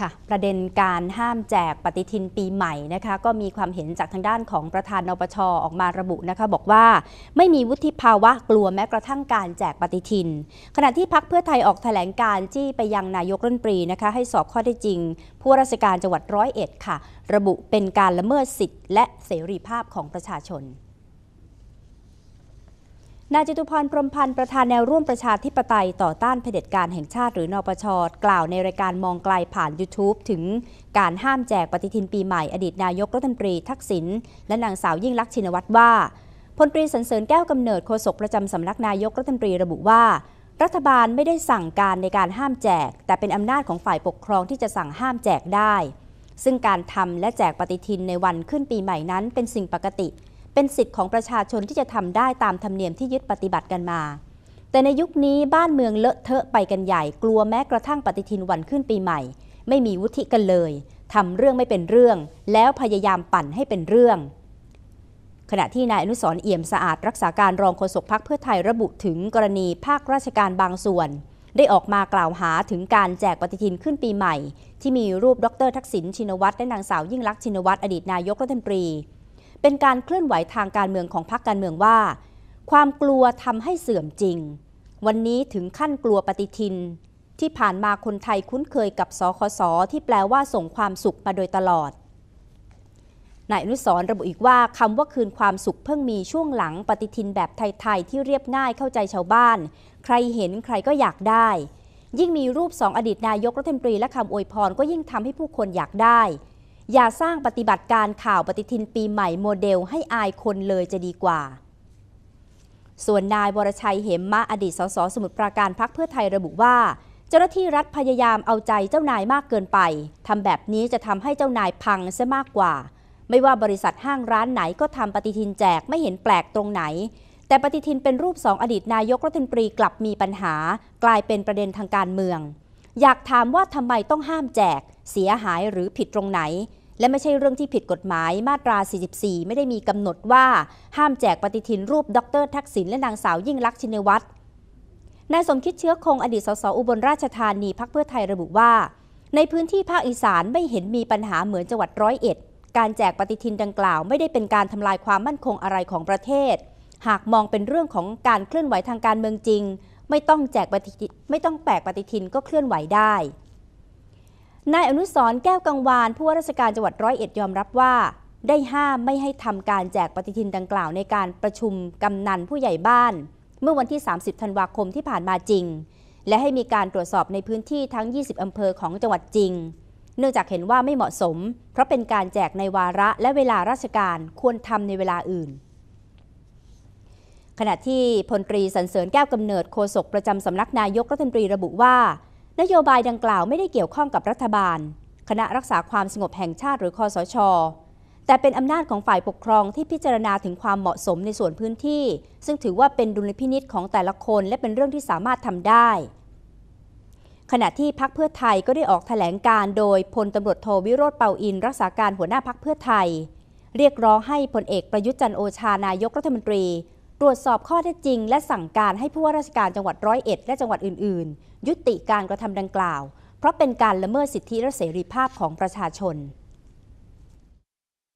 ค่ะประเด็นการห้ามแจกปฏิทินปีใหม่นะคะก็มีความเห็นจากทางด้านของประธานนปชออกมาระบุนะคะบอกว่าไม่มีวุฒิภาวะกลัวแม้กระทั่งการแจกปฏิทิน ขณะที่พักเพื่อไทยออกแถลงการจี้ไปยังนายกรัฐมนตรีนะคะให้สอบข้อได้จริง ผู้ราชการจังหวัดร้อยเอ็ดค่ะ ระบุเป็นการละเมิดสิทธิและเสรีภาพของประชาชน นายจตุพรพรหมพันธ์ประธานแนวร่วมประชาธิปไตยต่อต้านเผด็จการแห่งชาติหรือนปชกล่าวในรายการมองไกลผ่าน YouTube ถึงการห้ามแจกปฏิทินปีใหม่อดีตนายกรัฐมนตรีทักษิณและนางสาวยิ่งลักษณ์ชินวัตรว่าพลตรีสันเสริญแก้วกำเนิดโฆษกประจำสำนักนายกรัฐมนตรีระบุว่า รัฐบาลไม่ได้สั่งการในการห้ามแจก แต่เป็นอำนาจของฝ่ายปกครองที่จะสั่งห้ามแจกได้ ซึ่งการทำและแจกปฏิทินในวันขึ้นปีใหม่นั้นเป็นสิ่งปกติ เป็นสิทธิ์ของประชาชนที่จะทำได้ตามธรรมเนียมที่ยึดปฏิบัติกันมา แต่ในยุคนี้บ้านเมืองเลอะเทอะไปกันใหญ่ กลัวแม้กระทั่งปฏิทินวันขึ้นปีใหม่ ไม่มีวุฒิกันเลยทำเรื่องไม่เป็นเรื่อง แล้วพยายามปั่นให้เป็นเรื่องขณะที่นายอนุสรเอี่ยมสะอาดรักษาการรองโฆษกพักเพื่อไทยระบุถึงกรณีภาคราชการบางส่วน ได้ออกมากล่าวหาถึงการแจกปฏิทินขึ้นปีใหม่ ที่มีรูปดรทักษิณชินวัตรและนางสาวยิ่งลักษณ์ชินวัตรอดีตนายกรัฐมนตรี เป็นการเคลื่อนไหวทางการเมืองของพรรคการเมืองว่า ความกลัวทำให้เสื่อมจริง วันนี้ถึงขั้นกลัวปฏิทิน ที่ผ่านมาคนไทยคุ้นเคยกับสคสที่แปลว่าส่งความสุขมาโดยตลอดนายอนุสรระบุอีกว่าคำว่าคืนความสุขเพิ่งมีช่วงหลังปฏิทินแบบไทย ๆ ที่เรียบง่ายเข้าใจชาวบ้าน ใครเห็นใครก็อยากได้ ยิ่งมีรูปสองอดีตนายกรัฐมนตรีและคำอวยพรก็ยิ่งทำให้ผู้คนอยากได้ อย่าสร้างปฏิบัติการข่าวปฏิทินปีใหม่โมเดลให้อายคนเลยจะดีกว่า ส่วนนายวรชัยเหมมะอดีตสสสมุทรปราการพักเพื่อไทยระบุว่า เจ้าหน้าที่รัฐพยายามเอาใจเจ้านายมากเกินไปทำแบบนี้จะทำให้เจ้านายพังซะมากกว่า ไม่ว่าบริษัทห้างร้านไหนก็ทำปฏิทินแจกไม่เห็นแปลกตรงไหนแต่ปฏิทินเป็นรูปสองอดีตนายกรัฐมนตรีกลับมีปัญหา กลายเป็นประเด็นทางการเมือง อยากถามว่าทำไมต้องห้ามแจก เสียหายหรือผิดตรงไหน และไม่ใช่เรื่องที่ผิดกฎหมายมาตรา 44 ไม่ได้มีกำหนดว่า ห้ามแจกปฏิทินรูปดรทักษิณและนางสาวยิ่งลักษณ์ชินวัตรนายสมคิดเชื้อคงอดีตสสอุบลราชธานีพักเพื่อไทยระบุว่า ในพื้นที่ภาคอีสานไม่เห็นมีปัญหาเหมือนจังหวัดร้อยเอ็ด การแจกปฏิทินดังกล่าวไม่ได้เป็นการทำลายความมั่นคงอะไรของประเทศ หากมองเป็นเรื่องของการเคลื่อนไหวทางการเมืองจริง ไม่ต้องแจกปฏิทินไม่ต้องแปกปฏิทินก็เคลื่อนไหวได้ นายอนุสรแก้วกังวานผู้ว่าราชการจังหวัดร้อยเอ็ดยอมรับว่า ได้ห้ามไม่ให้ทำการแจกปฏิทินดังกล่าวในการประชุมกำนันผู้ใหญ่บ้าน เมื่อวันที่ 30 ธันวาคมที่ผ่านมาจริง และให้มีการตรวจสอบในพื้นที่ทั้ง 20 อำเภอของจังหวัดจริง เนื่องจากเห็นว่าไม่เหมาะสม เพราะเป็นการแจกในวาระและเวลาราชการควรทำในเวลาอื่นขณะที่พลตรีสันเสริญแก้วกำเนิดโฆษกประจำสำนักนายกรัฐมนตรีระบุว่า นโยบายดังกล่าวไม่ได้เกี่ยวข้องกับรัฐบาล คณะรักษาความสงบแห่งชาติหรือคอสช แต่เป็นอำนาจของฝ่ายปกครองที่พิจารณาถึงความเหมาะสมในส่วนพื้นที่ ซึ่งถือว่าเป็นดุลพินิษของแต่ละคนและเป็นเรื่องที่สามารถทำได้ ขณะที่พักเพื่อไทยก็ได้ออกแถลงการโดยพลตำรวจโทวิโรธเปาอิน รักษาการหัวหน้าพักเพื่อไทย เรียกร้องให้พลเอกประยุทธ์จันโอชานายกรัฐมนตรี ตรวจสอบข้อเท็จจริง และสั่งการให้ผู้ว่าราชการจังหวัดร้อยเอ็ดและจังหวัดอื่น ๆ ยุติการกระทำดังกล่าว เพราะเป็นการละเมิดสิทธิและเสรีภาพของประชาชน